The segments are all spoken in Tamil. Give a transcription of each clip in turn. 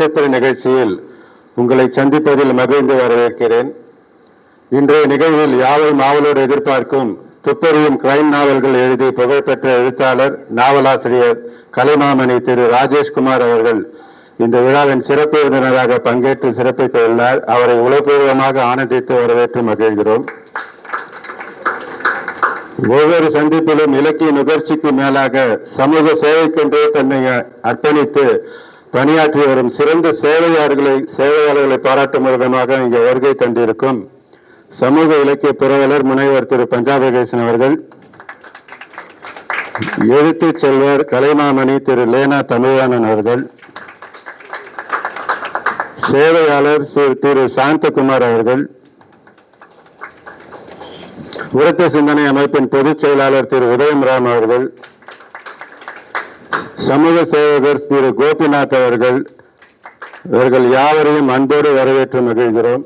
நட்சத்திர நிகழ்ச்சியில் உங்களை சந்திப்பதில் மகிழ்ந்து வரவேற்கிறேன். இன்றைய நிகழ்வில் யாவை மாவலோடு எதிர்பார்க்கும் துப்பறியும் கிரைம் நாவல்கள் எழுதி புகழ்பெற்ற எழுத்தாளர் நாவலாசிரியர் கலைமாமணி திரு ராஜேஷ்குமார் அவர்கள் இந்த விழாவின் சிறப்பு விருந்தினராக பங்கேற்று சிறப்பிக்க உள்ளார். அவரை உலகபூர்வமாக ஆனந்தித்து வரவேற்று மகிழ்கிறோம். ஒவ்வொரு சந்திப்பிலும் இலக்கிய நுகர்ச்சிக்கு மேலாக சமூக சேவைக்கென்றே தன்னை அர்ப்பணித்து பணியாற்றி வரும் சிறந்த சேவையாளர்களை சேவையாளர்களை பாராட்டும் விதமாக இங்கே வருகை தந்திருக்கும் சமூக இலக்கிய புரவலர் முனைவர் திரு பஞ்சாபகேசன் அவர்கள் எழுத்து செல்வர் கலைமாமணி திரு லேனா தமிழானன் அவர்கள் சேவையாளர் திரு சாந்தகுமார் அவர்கள் உரத்த சிந்தனை அமைப்பின் பொதுச் செயலாளர் திரு உதயம் ராம் அவர்கள் சமூக சேவகர் திரு கோபிநாத் அவர்கள் இவர்கள் யாவரையும் அன்போடு வரவேற்று மகிழ்கிறோம்.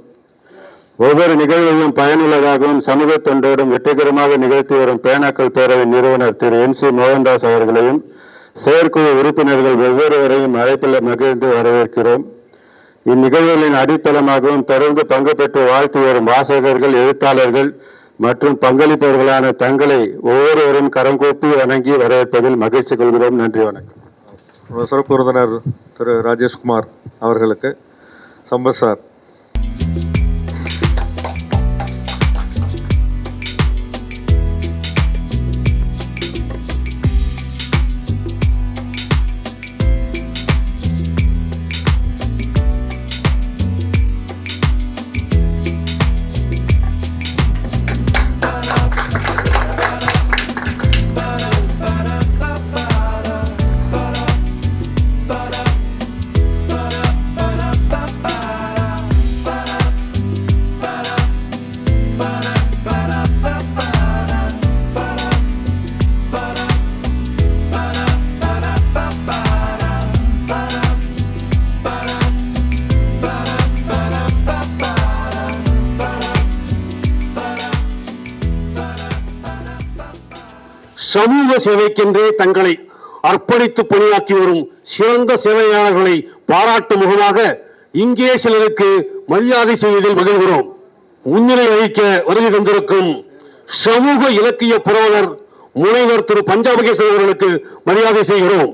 ஒவ்வொரு நிகழ்வையும் பயனுள்ளதாகவும் சமூக தொண்டோடும் வெற்றிகரமாக நிகழ்த்தி வரும் பேனாக்கள் பேரவை நிறுவனர் திரு என் சி மோகன்தாஸ் அவர்களையும் செயற்குழு உறுப்பினர்கள் வெவ்வேறுவரையும் அழைப்பில் மகிழ்ந்து வரவேற்கிறோம். இந்நிகழ்வுகளின் அடித்தளமாகவும் தொடர்ந்து பங்கு பெற்று வாழ்த்தி வரும் வாசகர்கள் எழுத்தாளர்கள் மற்றும் பங்களிப்பவர்களான தங்களை ஒவ்வொருவரும் கரங்கூப்பி வணங்கி வரவேற்பதில் மகிழ்ச்சி கொள்கிறோம். நன்றி வணக்கம். சிறப்பு விருந்தினர் திரு ராஜேஷ்குமார் அவர்களுக்கு சம்பத் சார் சமூக சேவைக்கென்றே தங்களை அர்ப்பணித்து பணியாற்றி வரும் சிறந்த சேவையாளர்களை பாராட்டும் முகமாக இங்கே சிலருக்கு மரியாதை செய்வதில் மகிழ்கிறோம். முன்னிலை அளிக்க வருகை தந்திருக்கும் சமூக இலக்கிய புரவலர் முனைவர் திரு பஞ்சாபகேசன் அவர்களுக்கு மரியாதை செய்கிறோம்.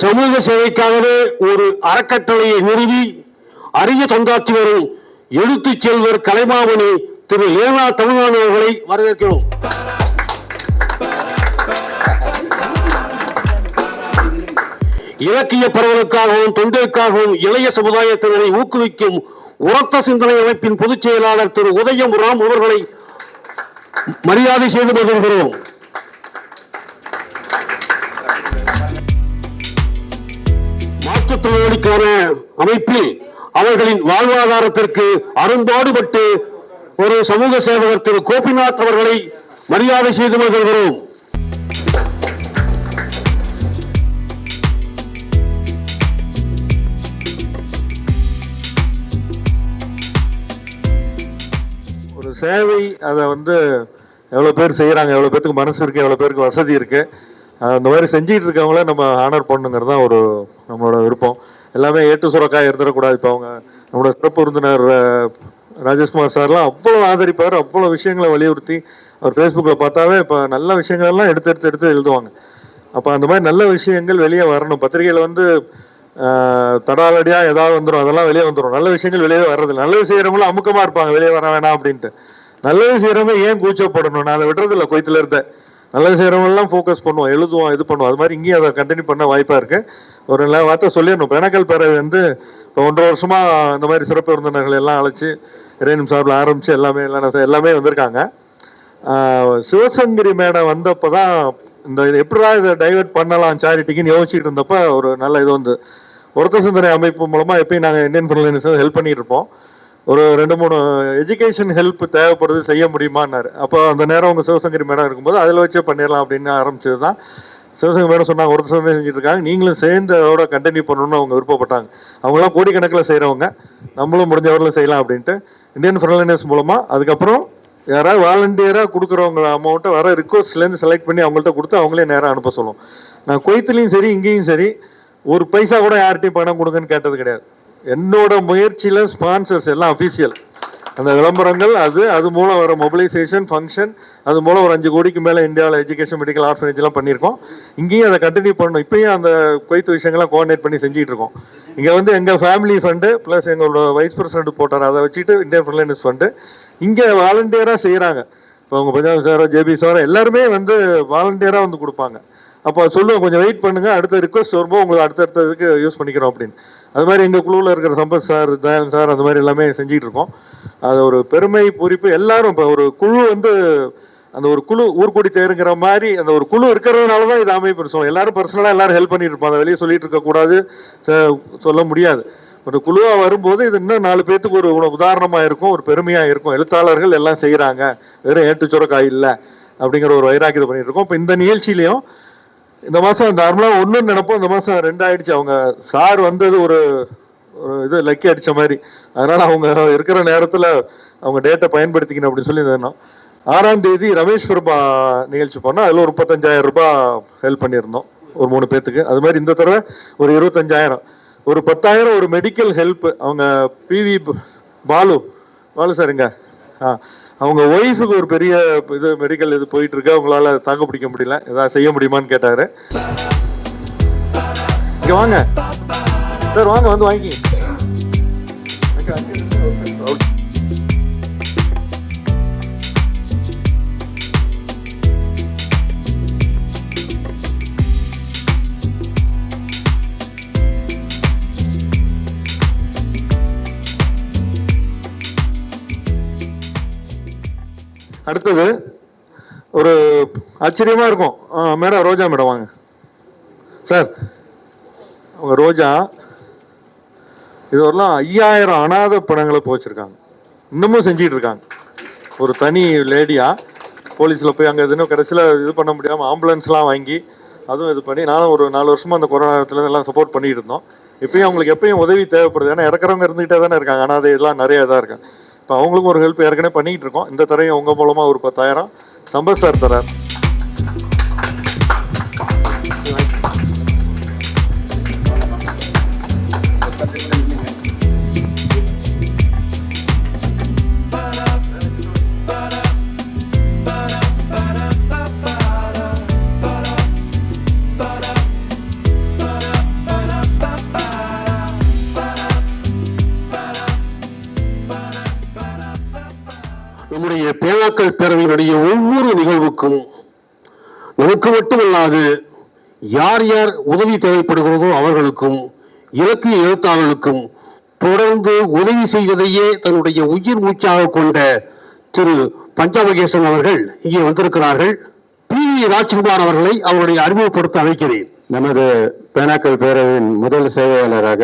சமூக சேவைக்காகவே ஒரு அறக்கட்டளையை நிறுவி அரிய தொண்டாற்றி எழுத்துச் செல்வர் கலைமாமணி திரு ஏனா தமிழ்நாடு அவர்களை வரவேற்கிறோம். இலக்கிய பரவலுக்காகவும் தொண்டிற்காகவும் இளைய சமுதாயத்தினரை ஊக்குவிக்கும் உரத்த சிந்தனை அமைப்பின் பொதுச் செயலாளர் திரு உதயம் ராம் அவர்களை மரியாதை செய்து மகிழ்கிறோம். மாற்றுத்திறனாளிக்கான அமைப்பில் அவர்களின் வாழ்வாதாரத்திற்கு அரும்பாடுபட்டு ஒரு சமூக சேவகர் திரு கோபிநாத் அவர்களை மரியாதை செய்து கொள்கிறோம் ஒரு சேவை அதை வந்து எவ்வளோ பேர் செய்கிறாங்க எவ்வளோ பேருக்கு மனசு இருக்குது எவ்வளோ பேருக்கு வசதி இருக்குது அந்த மாதிரி செஞ்சுக்கிட்டு இருக்கவங்கள நம்ம ஆனர் பண்ணுங்கிறது தான் ஒரு நம்மளோட விருப்பம். எல்லாமே ஏட்டு சுரக்காய் இருந்துடக்கூடாது. இப்போ அவங்க நம்மளோட சிறப்பு விருந்தினர் ராஜேஷ்குமார் சார்லாம் அவ்வளோ ஆதரிப்பார் அவ்வளோ விஷயங்களை வலியுறுத்தி அவர் ஃபேஸ்புக்கில் பார்த்தாவே இப்போ நல்ல விஷயங்கள்லாம் எடுத்து எடுத்து எடுத்து எழுதுவாங்க. அப்போ அந்த மாதிரி நல்ல விஷயங்கள் வெளியே வரணும். பத்திரிகையில் வந்து தடாலடியாக ஏதாவது வந்துடும் அதெல்லாம் வெளியே வந்துடும் நல்ல விஷயங்கள் வெளியே வர்றதில்ல நல்லது செய்கிறவங்களும் அமுக்கமாக இருப்பாங்க. வெளியே வர வேணாம் அப்படின்ட்டு. நல்லது செய்கிறவங்க ஏன் கூச்சப்படணும்? நான் அதை விடுறதில்ல. கொய்த்துல இருந்தேன் நல்லது செய்கிறவங்கலாம் ஃபோக்கஸ் பண்ணுவோம் எழுதுவோம் இது பண்ணுவோம். அது மாதிரி இங்கேயும் அதை கண்டினியூ பண்ண வாய்ப்பாக இருக்குது ஒரு நல்ல வார்த்தை சொல்லிடணும். பேனக்கல் பேரவை வந்து இப்போ ஒன்றரை வருஷமாக இந்த மாதிரி சிறப்பு விருந்தினர்கள் எல்லாம் அழைச்சி இறைவன் சார்பில் ஆரம்பித்து எல்லாமே எல்லாம் எல்லாமே வந்திருக்காங்க. சிவசங்கரி மேடம் வந்தப்போ தான் இந்த இது எப்படிடா இதை டைவர்ட் பண்ணலாம் சேரிட்டிக்குன்னு யோசிச்சுட்டு இருந்தப்போ ஒரு நல்ல இது வந்து ஒருத்த சிந்தனை அமைப்பு மூலமாக எப்பயும் நாங்கள் இந்தியன் ஃபிலிம் ஹெல்ப் பண்ணிட்டு இருப்போம். ஒரு ரெண்டு மூணு எஜுகேஷன் ஹெல்ப் தேவைப்படுது செய்ய முடியுமான்னாரு. அப்போ அந்த நேரம் உங்கள் சிவசங்கரி மேடம் இருக்கும்போது அதில் வச்சே பண்ணிடலாம் அப்படின்னு ஆரம்பிச்சது தான் சிவசங்கரி மேடம் சொன்னாங்க ஒருத்தர் சிந்தனை செஞ்சுட்டு இருக்காங்க நீங்களும் சேர்ந்து அதோட கண்டினியூ பண்ணணும்னு அவங்க விருப்பப்பட்டாங்க. அவங்களாம் கோடிக்கணக்கில் செய்கிறவங்க நம்மளும் முடிஞ்சவரில் செய்யலாம் அப்படின்ட்டு இந்தியன் ஃப்ரெண்ட்லினஸ் மூலமாக அதுக்கப்புறம் யாராவது வாலண்டியராக கொடுக்குறவங்க அமௌண்ட்டை வர ரிக்வஸ்ட்லேருந்து செலக்ட் பண்ணி அவங்கள்ட்ட கொடுத்து அவங்களே நேராக அனுப்ப சொல்லுவோம் நான் கொய்த்துலேயும் சரி இங்கேயும் சரி ஒரு பைசா கூட யார்கிட்டையும் பணம் கொடுங்கன்னு கேட்டது கிடையாது. என்னோட முயற்சியில் ஸ்பான்சர்ஸ் எல்லாம் அஃபீஷியல் அந்த விளம்பரங்கள் அது அது மூலம் வர மொபிலைசேஷன் ஃபங்க்ஷன் அது மூலம் ஒரு அஞ்சு கோடிக்கு மேலே இந்தியாவில் எஜுகேஷன் மெடிக்கல் ஆர்ஃபனேஜ்லாம் பண்ணியிருக்கோம். இங்கேயும் அதை கண்டினியூ பண்ணணும். இப்பயும் அந்த கொய்த்து விஷயங்கள்லாம் கோஆர்டினேட் பண்ணி செஞ்சுட்டு இருக்கோம். இங்கே வந்து எங்கள் ஃபேமிலி ஃபண்டு ப்ளஸ் எங்களோட வைஸ் பிரசிடென்ட் போட்டார். அதை வச்சுட்டு இந்தியன் ஃப்ரெண்ட்லைனஸ் ஃபண்டு இங்கே வாலண்டியராக செய்கிறாங்க இப்போ அவங்க பஞ்சாப் சாரோ ஜேபி சாரோ எல்லாருமே வந்து வாலண்டியராக வந்து கொடுப்பாங்க. அப்போ சொல்லுவோம் கொஞ்சம் வெயிட் பண்ணுங்க. அடுத்த ரிக்வஸ்ட் வரும்போது உங்களுக்கு அடுத்தடுத்த இதுக்கு யூஸ் பண்ணிக்கிறோம் அப்படின்னு. அது மாதிரி எங்கள் குழுவில் இருக்கிற சம்பத் சார் தயானந்த் சார் அந்த மாதிரி எல்லாமே செஞ்சுட்டு இருக்கோம். அது ஒரு பெருமை பூரிப்பு எல்லாரும் இப்போ ஒரு குழு வந்து அந்த ஒரு குழு ஊர்கூடி தேருங்கிற மாதிரி அந்த ஒரு குழு இருக்கிறதுனால தான் இது அமைப்பு. சொல்லுவோம் எல்லாரும் பர்சனலாக எல்லாரும் ஹெல்ப் பண்ணிட்டு அதை வெளியே சொல்லிட்டு இருக்கக்கூடாது சொல்ல முடியாது. ஒரு குழுவாக வரும்போது இது இன்னும் நாலு பேர்த்துக்கு ஒரு உதாரணமாக இருக்கும் ஒரு பெருமையாக இருக்கும். எழுத்தாளர்கள் எல்லாம் செய்கிறாங்க வெறும் ஏட்டுச்சுரக்காய் இல்லை அப்படிங்கிற ஒரு வைராக்கியத்தை பண்ணிட்டு இருக்கோம். இப்போ இந்த நிகழ்ச்சியிலையும் இந்த மாதம் நார்மலாக ஒன்றுன்னு நினைப்போம். இந்த மாதம் ரெண்டாயிடுச்சு அவங்க சார் வந்தது ஒரு ஒரு இது லக்கி அடித்த மாதிரி. அதனால் அவங்க இருக்கிற நேரத்தில் அவங்க டேட்டை பயன்படுத்திக்கணும் அப்படின்னு சொல்லி இருந்தோம் ஆறாம் தேதி ரமேஷ் பிரபா நிகழ்ச்சி போனால் அதில் ஒரு முப்பத்தஞ்சாயிரம் ரூபாய் ஹெல்ப் பண்ணியிருந்தோம். ஒரு மூணு பேர்த்துக்கு அது மாதிரி இந்த தடவை ஒரு இருபத்தஞ்சாயிரம். ஒரு பத்தாயிரம் ஒரு மெடிக்கல் ஹெல்ப் அவங்க பிவி பாலு பாலு சாருங்க ஆ. அவங்க ஒய்ஃபுக்கு ஒரு பெரிய இது மெடிக்கல் இது போயிட்டு இருக்கு அவங்களால தாங்க பிடிக்க முடியல. ஏதாவது செய்ய முடியுமான்னு கேட்டாரு. இங்க வாங்க. சார் வாங்க வந்து வாங்கி. அடுத்தது ஒரு ஆச்சரியமா இருக்கும். மேடம் ரோஜா மேடம் வாங்க. சார் அவங்க ரோஜா இதுவரெல்லாம் ஐயாயிரம் அனாதை படங்களை போச்சிருக்காங்க. இன்னமும் செஞ்சிட்டு இருக்காங்க. ஒரு தனி லேடியா போலீஸில் போய் அங்கே எதுவும் கடைசியில் இது பண்ண முடியாமல் ஆம்புலன்ஸ்லாம் வாங்கி அதுவும் இது பண்ணி நானும் ஒரு நாலு வருஷமாக அந்த கொரோனா நேரத்தில் எல்லாம் சப்போர்ட் பண்ணிட்டு இருந்தோம். இப்பயும் அவங்களுக்கு எப்பயும் உதவி தேவைப்படுது. ஏன்னா இறக்குறவங்க இருந்துகிட்டே தானே இருக்காங்க. அனாதை இதெல்லாம் நிறைய இதாக இருக்காங்க இப்போ அவங்களுக்கும் ஒரு ஹெல்ப் ஏற்கனவே பண்ணிக்கிட்டு இருக்கோம். இந்த தரையை உங்கள் மூலமாக ஒரு பத்தாயிரம். சம்பத் சார் தரார் நமக்கு மட்டுமல்லாது யார் யார் உதவி தேவைப்படுகிறதோ அவர்களுக்கும் இலக்கிய எழுத்தாளர்களுக்கும் தொடர்ந்து உதவி செய்வதையே தன்னுடைய உயிர் மூச்சாக கொண்ட திரு பஞ்சமகேசன் அவர்கள் இங்கே வந்திருக்கிறார்கள். பி வி ராஜ்குமார் அவர்களை அவருடைய அறிமுகப்படுத்த அழைக்கிறேன். நமது பேனாக்கள் பேரவையின் முதல் சேவையாளராக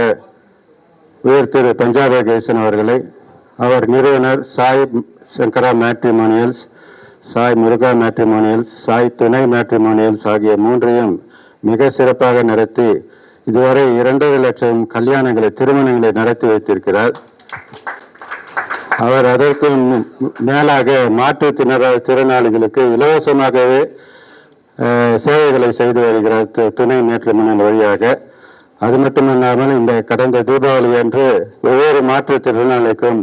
உயர் திரு பஞ்சாபகேசன் அவர்களை அவர் நிறுவனர் Sai Shankara matrimonials Sai Muruga matrimonials Sai Thunai matrimonials ஆகிய மூன்றையும் மிக சிறப்பாக நடத்தி இதுவரை இரண்டரை லட்சம் கல்யாணங்களை திருமணங்களை நடத்தி வைத்திருக்கிறார். அவர் அதற்கு மேலாக மாற்றுத்திறன திறனாளிகளுக்கு இலவசமாகவே சேவைகளை செய்து வருகிறார் துணை மேற்றுமணல் வழியாக. அது மட்டுமல்லாமல் இந்த கடந்த தீபாவளி அன்று ஒவ்வொரு மாற்றுத்திறனாளிக்கும்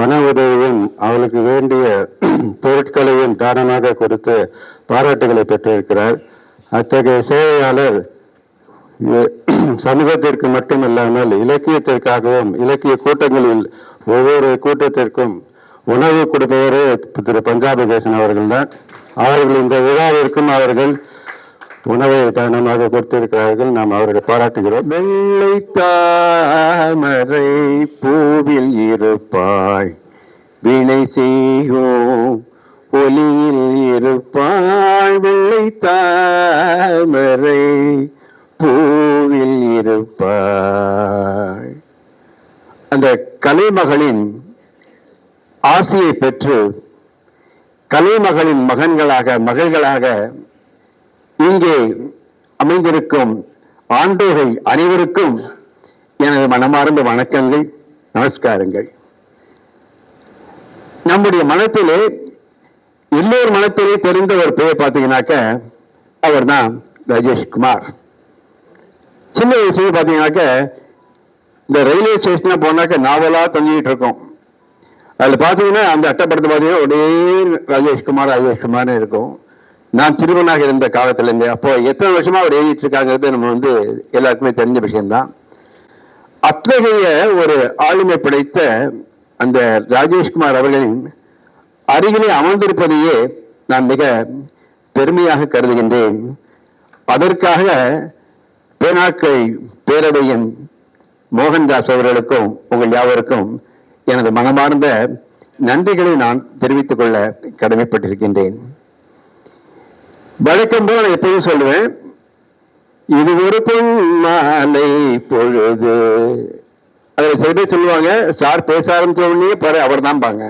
பண உதவியும் அவளுக்கு வேண்டிய பொருட்களையும் தானமாக கொடுத்து பாராட்டுகளை பெற்றிருக்கிறார். அத்தகைய சேவையாளர் சமூகத்திற்கு மட்டுமல்லாமல் இலக்கியத்திற்காகவும் இலக்கிய கூட்டங்களில் ஒவ்வொரு கூட்டத்திற்கும் உணவு கொடுப்பவரே திரு பஞ்சாபகேசன் அவர்கள்தான். அவர்கள் இந்த விழாவிற்கும் அவர்கள் உணவை தானமாக கொடுத்திருக்கிறார்கள். நாம் அவர்களை பாராட்டுகிறோம். வெள்ளை தாமரை பூவில் இருப்பாய். வினை செய்வோம். ஒளியில் இருப்பாய். வெள்ளை தாமரை பூவில் இருப்பாய். அந்த கலைமகளின் ஆசையை பெற்று கலைமகளின் மகன்களாக மகள்களாக இங்கே அமைந்திருக்கும் ஆண்டோகை அனைவருக்கும் எனது மனமார்ந்த வணக்கங்கள் நமஸ்காரங்கள். நம்முடைய மனத்திலே எல்லோர் மனத்திலே தெரிந்த ஒரு பெயர் பார்த்தீங்கன்னாக்க அவர் தான் ராஜேஷ்குமார் சின்ன வயசுல பார்த்தீங்கன்னாக்க இந்த ரயில்வே ஸ்டேஷனில் போனாக்க நாவலாக தங்கிட்டு இருக்கோம். அதில் பார்த்தீங்கன்னா அந்த அட்டப்படத்தை பார்த்தீங்கன்னா ஒரே ராஜேஷ்குமார் ராஜேஷ்குமார்னு இருக்கும். நான் சிறுவனாக இருந்த காலத்திலேருந்து அப்போ எத்தனை வருஷமா அவர் எழுதிட்டு இருக்காங்கிறது நம்ம வந்து எல்லாருக்குமே தெரிஞ்ச விஷயம்தான். அத்தகைய ஒரு ஆளுமை படைத்த அந்த ராஜேஷ்குமார் அவர்களின் அருகிலே அமர்ந்திருப்பதையே நான் மிக பெருமையாக கருதுகின்றேன். அதற்காக பேனாக்கை பேரவையின் மோகன்தாஸ் அவர்களுக்கும் உங்கள் யாவருக்கும் எனது மனமார்ந்த நன்றிகளை நான் தெரிவித்துக் கொள்ள கடமைப்பட்டிருக்கின்றேன். வழக்கம் போல நான் சொல்லுவேன் இது ஒரு பொன் மாலை பொழுது. அதில் சில பேர் சொல்லுவாங்க சார் பேச ஆரம்பிச்ச உடனே அவர் தான் பாங்க.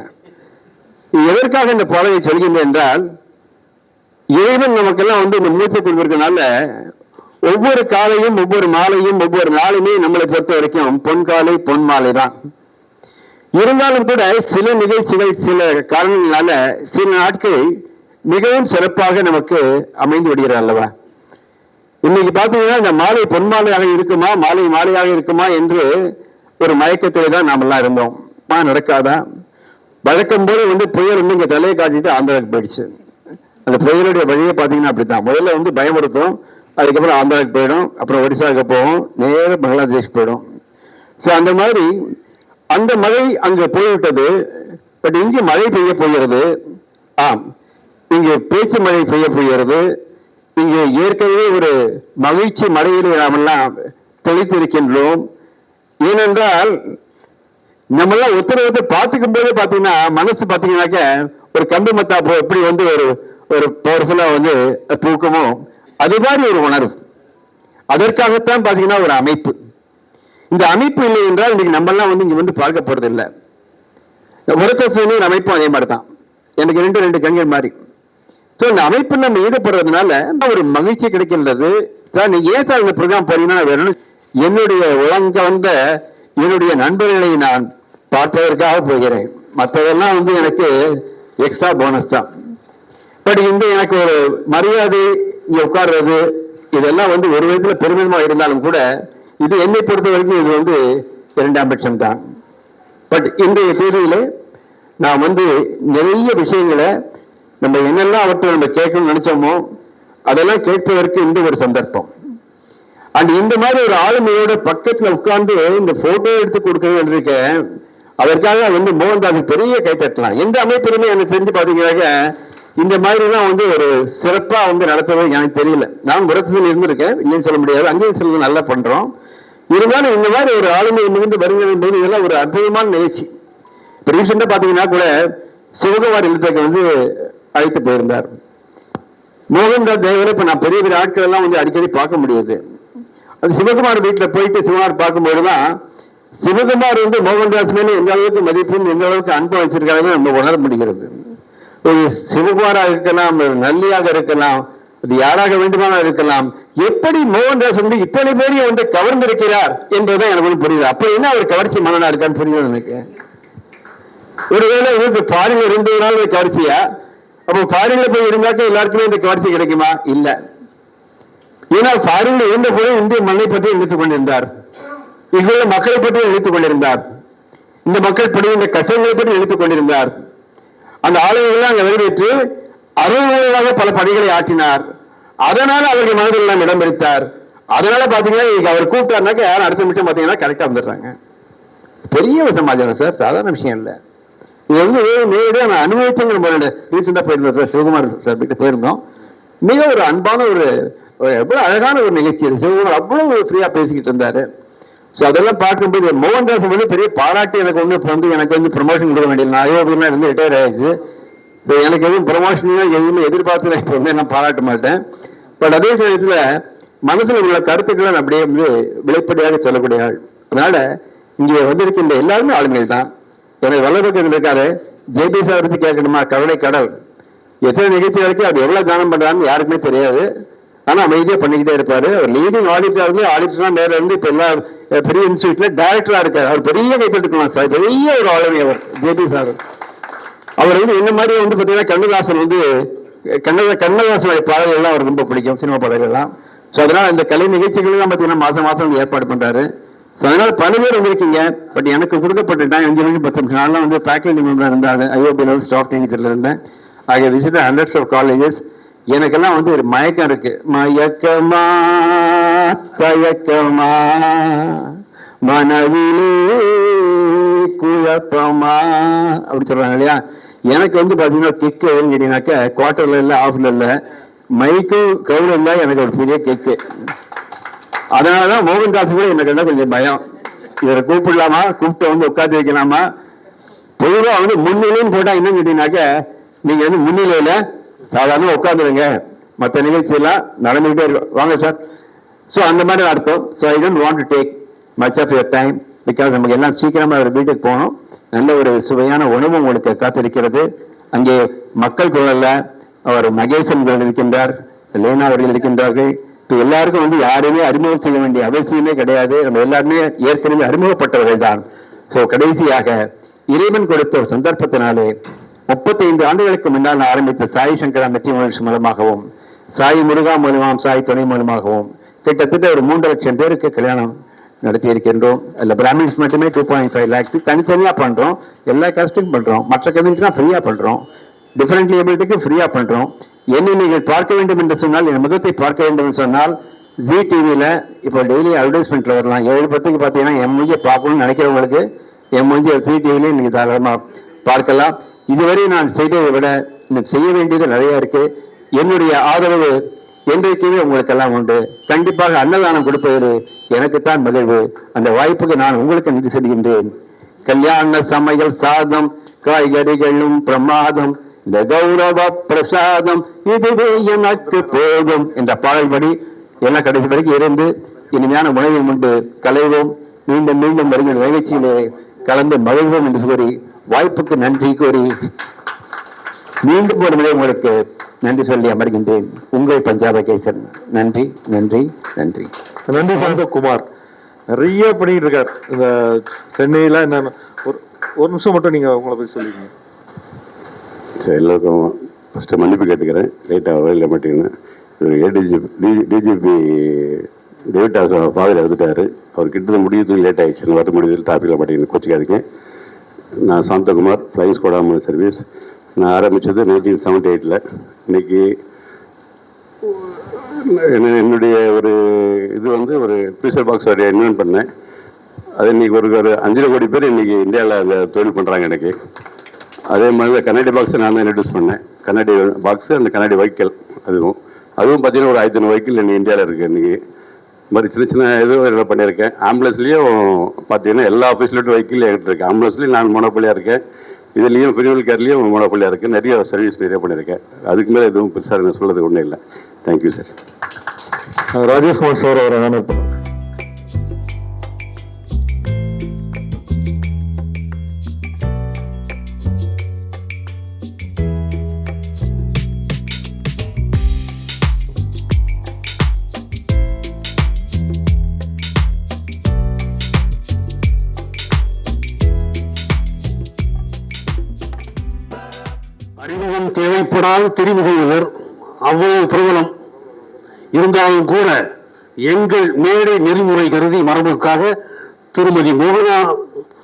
எதற்காக இந்த பாடலை சொல்கின்றேன் என்றால் இறைவன் நமக்கெல்லாம் வந்து இந்த மூச்சை கொடுத்துருக்கனால ஒவ்வொரு காலையும் ஒவ்வொரு மாலையும் ஒவ்வொரு நாளுமே நம்மளை பொறுத்த வரைக்கும் பொன் காலை பொன் மாலை தான். இருந்தாலும் கூட சில நிகழ்ச்சிகள் சில காரணங்களால சில நாட்கள் மிகவும் சிறப்பாக நமக்கு அமைந்து விடுகிறார் அல்லவா? இன்னைக்கு பார்த்தீங்கன்னா இந்த மாலை பொன் மாலையாக இருக்குமா மாலை மாலையாக இருக்குமா என்று ஒரு மயக்கத்திலே தான் நாமெல்லாம் இருந்தோம். மா நடக்காதா? வழக்கம் போல வந்து புயல் வந்து இங்கே தலையை காட்டிட்டு ஆந்திராவுக்கு போயிடுச்சு. அந்த புயலுடைய வழியை பார்த்தீங்கன்னா அப்படித்தான். முதல்ல வந்து பயமுறுத்தும் அதுக்கப்புறம் ஆந்திராவுக்கு போயிடும் அப்புறம் ஒடிசாவுக்கு போகும் நேர பங்களாதேஷ் போயிடும். ஸோ அந்த மாதிரி அந்த மழை அங்கே போய்விட்டது பட் இங்கே மழை பெய்ய போகிறது. ஆம். இங்கே பேச்சு மழை பெய்ய போகிறது இங்கே ஏற்கனவே ஒரு மகிழ்ச்சி மழையிலே நாமெல்லாம் தெளித்திருக்கின்றோம். ஏனென்றால் நம்மெல்லாம் உத்தரவத்தை ஒருத்தர் பார்த்துக்கும் போதே பார்த்தீங்கன்னா மனசு பார்த்தீங்கன்னாக்க ஒரு கம்பி மத்தாப்பு எப்படி வந்து ஒரு ஒரு பவர்ஃபுல்லாக வந்து தூக்கமோ அது மாதிரி ஒரு உணர்வு. அதற்காகத்தான் பார்த்தீங்கன்னா ஒரு அமைப்பு. இந்த அமைப்பு இல்லை என்றால் இன்னைக்கு நம்மெல்லாம் வந்து இங்கே வந்து பார்க்க போகிறது இல்லை உரத்த சேனையின் அமைப்பும் அதே மாதிரி தான் எனக்கு ரெண்டு ரெண்டு கண்கள் மாதிரி ஸோ இந்த அமைப்பில் நம்ம ஈடுபடுறதுனால ஒரு மகிழ்ச்சி கிடைக்கின்றது. சார் நீங்கள் ஏன் சார் இந்த ப்ரோக்ராம் போறீங்கன்னா வேணும் என்னுடைய உலங்க வந்த என்னுடைய நண்பர்களை நான் பார்ப்பதற்காக போகிறேன். மற்றதெல்லாம் வந்து எனக்கு எக்ஸ்ட்ரா போனஸ் தான். பட் இந்த எனக்கு ஒரு மரியாதை இங்கே உட்கார்றது இதெல்லாம் வந்து ஒரு விதத்தில் பெருமிதமாக இருந்தாலும் கூட இது என்னை பொறுத்த வரைக்கும் இது வந்து இரண்டாம் பட்சம் தான். பட் இன்றைய தேதியில் நான் வந்து நிறைய விஷயங்களை நம்ம என்னெல்லாம் அவற்றை நம்ம கேட்கணும்னு நினைச்சோமோ அதெல்லாம் கேட்பதற்கு இந்த ஒரு சந்தர்ப்பம். அண்ட் இந்த மாதிரி ஒரு ஆளுமையோட பக்கத்துல உட்கார்ந்து இந்த போட்டோ எடுத்து கொடுக்கறது இருக்கேன் அதற்காக வந்து மோகன்தாஸ் பெரிய கை தட்டலாம். எந்த அமைப்பிலுமே எனக்கு தெரிஞ்சு பாத்தீங்கன்னாக்க இந்த மாதிரி வந்து ஒரு சிறப்பா வந்து நடத்துவது எனக்கு தெரியல. நான் முரத்தில் இருந்திருக்கேன் இல்லைன்னு சொல்ல முடியாது. அங்கேயும் சொல்ல நல்லா பண்றோம். இருந்தாலும் இந்த மாதிரி ஒரு ஆளுமை மிகுந்து வருகிறது என்பது இதெல்லாம் ஒரு அற்புதமான நிகழ்ச்சி. இப்ப ரீசெண்டா பாத்தீங்கன்னா கூட சிவகுமார் இல்லத்துக்கு வந்து அழைத்து போயிருந்தார். மோகன்தாஸ் தேவரை இப்ப நான் பெரிய பெரிய ஆட்கள் எல்லாம் வந்து அடிக்கடி பார்க்க முடியுது. அது சிவகுமார் வீட்டில் போயிட்டு சிவகுமார் பார்க்கும்போது தான் சிவகுமார் வந்து மோகன்தாஸ் மேலே எந்த அளவுக்கு மதிப்பும் எந்த அளவுக்கு அன்பு வச்சிருக்காங்க நம்ம உணர முடிகிறது. ஒரு சிவகுமாராக இருக்கலாம் ஒரு நல்லியாக இருக்கலாம் அது யாராக வேண்டுமானால் இருக்கலாம். எப்படி மோகன்தாஸ் வந்து இத்தனை பேரையும் வந்து கவர்ந்திருக்கிறார் என்பதுதான் எனக்கு வந்து புரியுது. அப்ப என்ன அவர் கவர்ச்சி மன்னனா இருக்கான்னு புரியுது எனக்கு? ஒருவேளை இவருக்கு ஃபாரின்ல ரெண்டு நாள் கவர்ச்சியா? அப்போ ஃபாரின்ல போய் இருந்தாக்க எல்லாருக்குமே இந்த கவர்ச்சி கிடைக்குமா? இல்ல. ஏன்னா ஃபாரின்ல இருந்த போது இந்திய மண்ணை பற்றி நினைத்துக் கொண்டிருந்தார். இங்குள்ள மக்களை பற்றி நினைத்துக் கொண்டிருந்தார். இந்த மக்கள் படுகின்ற கஷ்டங்களை பற்றி நினைத்துக் கொண்டிருந்தார். அந்த ஆளுநர்களை அங்கே நிறைவேற்றி அறுபதாக பல பணிகளை ஆற்றினார். அதனால அவருடைய மனதில் நாம் இடம் பிடித்தார். அதனால பாத்தீங்கன்னா இன்னைக்கு அவர் கூப்பிட்டாருனாக்க யாரும் அடுத்த நிமிஷம் பாத்தீங்கன்னா கரெக்டா வந்துடுறாங்க. பெரிய ஒரு சமாச்சாரம் சார். சாதாரண விஷயம் இல்லை. இது வந்து நேரடியாக நான் அனுபவிச்சேங்கிற முறையில் ரீசெண்டாக போயிருந்தோம் சார் சிவகுமார் சார் கிட்ட போயிருந்தோம். மிக ஒரு அன்பான ஒரு எவ்வளோ அழகான ஒரு நிகழ்ச்சி அது. சிவகுமார் ஒரு ஃப்ரீயாக பேசிக்கிட்டு இருந்தார். ஸோ அதெல்லாம் பார்க்கும்போது மோகன்தாஸ் வந்து பெரிய பாராட்டி எனக்கு ஒன்று இப்போ வந்து எனக்கு வந்து ப்ரொமோஷன் கொடுக்க வேண்டியது. நான் அயோத்தியா இருந்து ரிட்டையர் ஆயிடுச்சு. இப்போ எனக்கு எதுவும் ப்ரொமோஷன் எதுவுமே எதிர்பார்த்து நான் இப்போ வந்து நான் பாராட்ட மாட்டேன். பட் அதே சமயத்தில் மனசில் உள்ள கருத்துக்களை நான் அப்படியே வந்து வெளிப்படையாக சொல்லக்கூடிய ஆள். அதனால் இங்கே வந்திருக்கின்ற எல்லாருமே ஆளுங்கள் தான் எனக்கு வல்லபக்கத்தில் இருக்காரு ஜேபி சார் பத்தி கேட்கணுமா? கருணை கடல் எத்தனை நிகழ்ச்சி வரைக்கும் அது எவ்வளோ கவனம் பண்றான்னு யாருக்குமே தெரியாது. ஆனால் அமைதியாக பண்ணிக்கிட்டே இருப்பார். அவர் லீடிங் ஆடிட்டராக இருந்து ஆடிட்டர்லாம் நேரில் இருந்து இப்போ எல்லா பெரிய இன்ஸ்டியூட்டில் டைரக்டராக இருக்கார். அவர் பெரிய கைத்தெடுக்கலாம் சார். பெரிய ஒரு ஆளுமை அவர் ஜேபி சார். அவர் வந்து என்ன மாதிரி வந்து பார்த்தீங்கன்னா கண்ணதாசன் வந்து கண்ணத கண்ணதாசனுடைய பாடல்கள்லாம் அவருக்கு ரொம்ப பிடிக்கும் சினிமா பாடல்கள்லாம். ஸோ அதனால் இந்த கலை நிகழ்ச்சிகள்லாம் பார்த்தீங்கன்னா மாதம் மாதம் வந்து ஏற்பாடு பண்ணுறாரு ஸோ அதனால் பல பேர் வந்திருக்கீங்க பட் எனக்கு கொடுக்கப்பட்ட டைம் அஞ்சு மணி பத்து நிமிஷம். நான்லாம் வந்து ஃபேக்கல்டி மெம்பராக இருந்தாங்க. ஐஓபியில் ஸ்டாஃப் டீச்சர்ல இருந்தேன். ஆகிய விசிட் ஹண்ட்ரட்ஸ் ஆஃப் காலேஜஸ் எனக்கெல்லாம் வந்து ஒரு மயக்கம் இருக்கு. மயக்கமா தயக்கமா மனதிலே குழப்பமா அப்படி சொல்றாங்க இல்லையா? எனக்கு வந்து பாத்தீங்கன்னா கிக்கு எதுன்னு கேட்டீங்கன்னாக்க குவார்டர்ல இல்லை ஆஃப்ல இல்லை மைக்கும் கவுல தான் எனக்கு ஒரு பெரிய கிக்கு அதனாலதான் மோகன்தாஸ் கூட எனக்கு என்ன கொஞ்சம் பயம். இவரை கூப்பிடலாமா? கூப்பிட்டு வந்து உட்காந்து வைக்கலாமா? பொதுவாக வந்து முன்னிலைன்னு போட்டா என்ன கேட்டீங்கன்னாக்க நீங்க வந்து முன்னிலையில சாதாரண உட்காந்துருங்க மற்ற நிகழ்ச்சி எல்லாம் நடந்துகிட்டே இருக்கும். வாங்க சார். ஸோ அந்த மாதிரி அர்த்தம். So I don't want to take much of your time because நமக்கு எல்லாம் சீக்கிரமா ஒரு வீட்டுக்கு போகணும். நல்ல ஒரு சுவையான உணவு உங்களுக்கு காத்திருக்கிறது. அங்கே மக்கள் குழல்ல அவர் மகேசன் இருக்கின்றார் லேனா அவர்கள் இருக்கின்றார்கள். எல்லாருக்கும் வந்து யாரையுமே அறிமுகம் செய்ய வேண்டிய அவசியமே கிடையாது. நம்ம எல்லாருமே ஏற்கனவே அறிமுகப்பட்டவர்கள் தான். ஸோ கடைசியாக இறைவன் கொடுத்த ஒரு சந்தர்ப்பத்தினாலே முப்பத்தைந்து ஆண்டுகளுக்கு முன்னால் ஆரம்பித்த சாய் சங்கரா மெட்ரி மகிழ்ச்சி மூலமாகவும் சாய் முருகா மூலமாகவும் சாய் துணை மூலமாகவும் கிட்டத்தட்ட ஒரு மூன்று லட்சம் பேருக்கு கல்யாணம் நடத்தி இருக்கின்றோம். இல்லை பிராமின்ஸ் மட்டுமே டூ பாயிண்ட் ஃபைவ் லேக்ஸ் தனித்தனியா பண்றோம். எல்லா காஸ்ட்டுக்கும் பண்றோம். மற்ற கம்யூனிட்டினா ஃப்ரீயா பண்றோம். டிஃபரெண்ட் ஏபிலிட்டிக்கு ஃப்ரீயாக பண்ணுறோம் என்னை நீங்கள் பார்க்க வேண்டும் என்று சொன்னால் என் முகத்தை பார்க்க வேண்டும் என்று சொன்னால் ஜி டிவியில் இப்போ டெய்லி அட்வர்டைஸ்மெண்ட்டில் வரலாம். ஏழு பத்துக்கு பார்த்தீங்கன்னா என் மூஞ்சியை பார்க்கணும்னு நினைக்கிறவங்களுக்கு என் மொழியை ஜி டிவிலையும் இன்றைக்கி தாராளமாக பார்க்கலாம். இதுவரை நான் செய்ததை விட இன்னும் செய்ய வேண்டியது நிறையா இருக்குது என்னுடைய ஆதரவு என்றைக்குமே உங்களுக்கெல்லாம் உண்டு. கண்டிப்பாக அன்னதானம் கொடுப்பது எனக்குத்தான் மகிழ்வு. அந்த வாய்ப்புக்கு நான் உங்களுக்கு நன்றி சொல்கின்றேன். கல்யாண சமையல் சாதம் காய்கறிகளும் பிரமாதம் இந்த கௌரவ பிரசாதம் இதுவே எனக்கு போதும். என்ற பாடல்படி எல்லாம் கடைசி வரைக்கும் இருந்து இனிமையான உணவை உண்டு கலைவோம் மீண்டும் மீண்டும் வருகிற நிகழ்ச்சியிலே கலந்து மகிழ்வோம் என்று கூறி வாய்ப்புக்கு நன்றி கூறி மீண்டும் ஒரு முறை உங்களுக்கு நன்றி சொல்லி அமர்கின்றேன். உங்கள் பஞ்சாப கேசன் நன்றி நன்றி நன்றி. நன்றி சாந்த குமார் நிறைய பண்ணிட்டு இருக்கார். இந்த சென்னையில என்னென்ன ஒரு ஒரு நிமிஷம் மட்டும் நீங்க உங்களை பத்தி சொல்லிக்கங்க சரி எல்லோருக்கும் ஃபஸ்ட்டு மன்னிப்பு கேட்டுக்கிறேன். லேட்டாக வரல மாட்டேங்கன்னு இவர் ஏடிஜிபி டிஜிபி டேவிட் ஃபாதர் இறந்துட்டார். அவர் கிட்டத்தட்ட முடியறதுக்கு லேட் ஆகிடுச்சு வர முடியுது டாப்பிக்கில் மாட்டேங்குது. கோச்சிக்காதீங்க. நான் Santhakumar flying squad ambulance service நான் ஆரம்பித்தது நைன்டீன் செவன்டி எயிட்டில் இன்னைக்கு என்ன- என்னுடைய ஒரு இது வந்து ஒரு ப்ரீசர் பாக்ஸ் இன்வென்ட் பண்ணேன். அது இன்னைக்கு ஒரு ஒரு அஞ்சரை கோடி பேர் இன்றைக்கி இந்தியாவில் அந்த தொழில் பண்ணுறாங்க எனக்கு. அதே மாதிரி தான் கண்ணாடி பாக்ஸை நான் தான் இன்ட்ரடியூஸ் பண்ணேன். கண்ணாடி பாக்ஸு அந்த கண்ணாடி வைக்கல் அதுவும். அதுவும் பார்த்தீங்கன்னா ஒரு ஆயிரத்தி வைக்கல் இன்னைக்கு இந்தியாவில் இருக்குது இன்றைக்கி மாதிரி சின்ன சின்ன இதுவும் பண்ணியிருக்கேன். ஆம்புலன்ஸ்லேயும் பார்த்தீங்கன்னா எல்லா ஃபெசிலிட்டி வைக்கிலையும் எடுத்துருக்கேன். ஆம்புலன்ஸ்லேயும் நான் மோனோபலியாக இருக்கேன். இதுலேயும் ஃபினிவல் கேர்லேயும் மோனோபலியாக இருக்குது நிறைய சர்வீஸ் நிறைய பண்ணியிருக்கேன். அதுக்கு மேலே எதுவும் பெருசாக நான் சொல்கிறது ஒன்றும் இல்லை. தேங்க்யூ சார் ராஜேஷ்குமார் சார் அவரை தேவைப்படாத தெரிமுகவர் அவ்வளவு பிரபலம். இருந்தாலும் கூட எங்கள் மேடை நெறிமுறை கருதி மரபுக்காக திருமதி மோகனா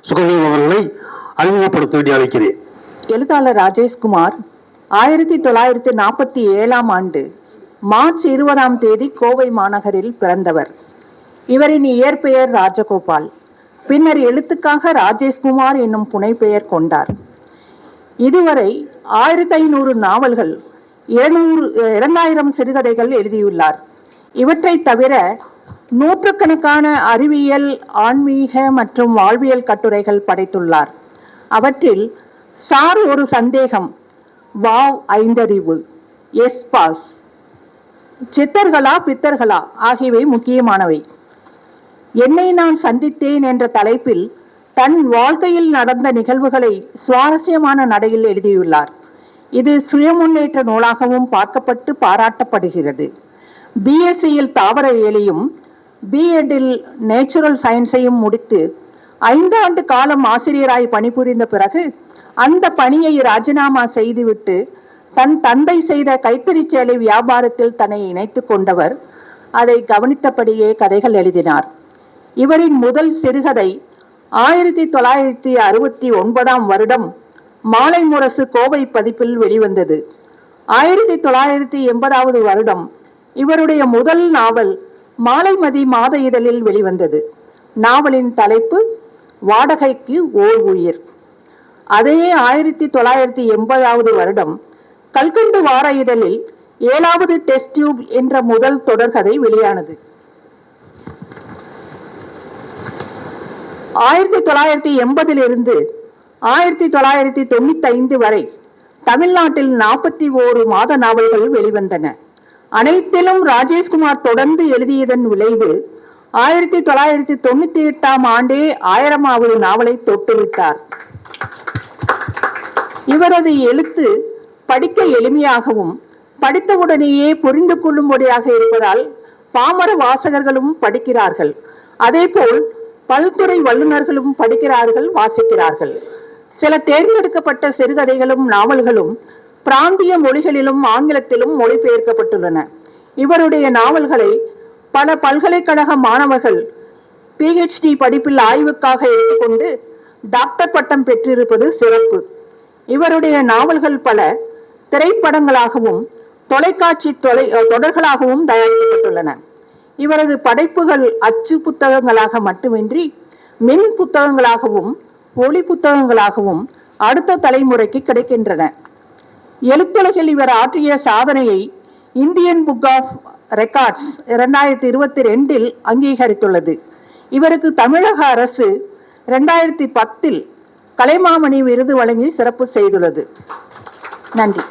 சுகதேவ் அவர்களை அறிமுகப்படுத்த வேண்டி அழைக்கிறேன். எழுத்தாளர் ராஜேஷ்குமார் ஆயிரத்தி தொள்ளாயிரத்தி நாற்பத்தி ஏழாம் ஆண்டு மார்ச் இருபதாம் தேதி கோவை மாநகரில் பிறந்தவர். இவரின் இயற்பெயர் ராஜகோபால். பின்னர் எழுத்துக்காக ராஜேஷ்குமார் என்னும் புனைப்பெயர் கொண்டார். இதுவரை ஆயிரத்தி ஐநூறு நாவல்கள் இருநூறு இரண்டாயிரம் சிறுகதைகள் எழுதியுள்ளார். இவற்றை தவிர நூற்றுக்கணக்கான அறிவியல் ஆன்மீக மற்றும் வாழ்வியல் கட்டுரைகள் படைத்துள்ளார். அவற்றில் சார் ஒரு சந்தேகம் வாவ் ஐந்தறிவு எஸ் பாஸ் சித்தர்களா பித்தர்களா ஆகியவை முக்கியமானவை. என்னை நான் சந்தித்தேன் என்ற தலைப்பில் தன் வாழ்க்கையில் நடந்த நிகழ்வுகளை சுவாரஸ்யமான நடையில் எழுதியுள்ளார். இது சுயமுன்னேற்ற நூலாகவும் பார்க்கப்பட்டு பாராட்டப்படுகிறது. பிஎஸ்சியில் தாவரவியலையும் பிஎட்டில் நேச்சுரல் சயின்ஸையும் முடித்து ஐந்து ஆண்டு காலம் ஆசிரியராய் பணிபுரிந்த பிறகு அந்த பணியை ராஜினாமா செய்துவிட்டு தன் தந்தை செய்த கைத்தறிச் சேலை வியாபாரத்தில் தன்னை இணைத்துக் கொண்டவர் அதை கவனித்தபடியே கதைகள் எழுதினார். இவரின் முதல் சிறுகதை ஆயிரத்தி தொள்ளாயிரத்தி அறுபத்தி ஒன்பதாம் வருடம் மாலை முரசு கோவை பதிப்பில் வெளிவந்தது. ஆயிரத்தி தொள்ளாயிரத்தி எண்பதாவது வருடம் இவருடைய முதல் நாவல் மாலைமதி மாத இதழில் வெளிவந்தது. நாவலின் தலைப்பு வாடகைக்கு ஓர் உயிர். அதே ஆயிரத்தி தொள்ளாயிரத்தி எண்பதாவது வருடம் கல்கண்டு வார இதழில் ஏழாவது டெஸ்ட் டியூப் என்ற முதல் தொடர்கதை வெளியானது. ஆயிரத்தி தொள்ளாயிரத்தி எண்பதிலிருந்து ஆயிரத்தி தொள்ளாயிரத்தி தொண்ணூத்தி ஐந்து வரை தமிழ்நாட்டில் நாற்பத்தி ஓரு மாத நாவல்கள் வெளிவந்தன. அனைத்திலும் ராஜேஷ்குமார் தொடர்ந்து எழுதியதன் விளைவு ஆயிரத்தி தொள்ளாயிரத்தி தொண்ணூத்தி எட்டாம் ஆண்டே ஆயிரமாவது நாவலை தொட்டுவிட்டார். இவரது எழுத்து படிக்க எளிமையாகவும் படித்தவுடனேயே புரிந்து கொள்ளும்படியாக இருப்பதால் பாமர வாசகர்களும் படிக்கிறார்கள். அதேபோல் பல்துறை வல்லுநர்களும் படிக்கிறார்கள் வாசிக்கிறார்கள். சில தேர்ந்தெடுக்கப்பட்ட சிறுகதைகளும் நாவல்களும் பிராந்திய மொழிகளிலும் ஆங்கிலத்திலும் மொழிபெயர்க்கப்பட்டுள்ளன. இவருடைய நாவல்களை பல பல்கலைக்கழக மாணவர்கள் பிஹெச்டி படிப்பில் ஆய்வுக்காக எடுத்துக்கொண்டு டாக்டர் பட்டம் பெற்றிருப்பது சிறப்பு. இவருடைய நாவல்கள் பல திரைப்படங்களாகவும் தொலைக்காட்சி தொலை தொடர்களாகவும் தயாரிக்கப்பட்டுள்ளன. இவரது படைப்புகள் அச்சு புத்தகங்களாக மட்டுமின்றி மின் புத்தகங்களாகவும் ஒளி புத்தகங்களாகவும் அடுத்த தலைமுறைக்கு கிடைக்கின்றன. எழுத்துலகில் இவர் ஆற்றிய சாதனையை இந்தியன் புக் ஆஃப் ரெக்கார்ட்ஸ் இரண்டாயிரத்தி இருபத்தி ரெண்டில் அங்கீகரித்துள்ளது. இவருக்கு தமிழக அரசு ரெண்டாயிரத்தி பத்தில் கலைமாமணி விருது வழங்கி சிறப்பு செய்துள்ளது. நன்றி.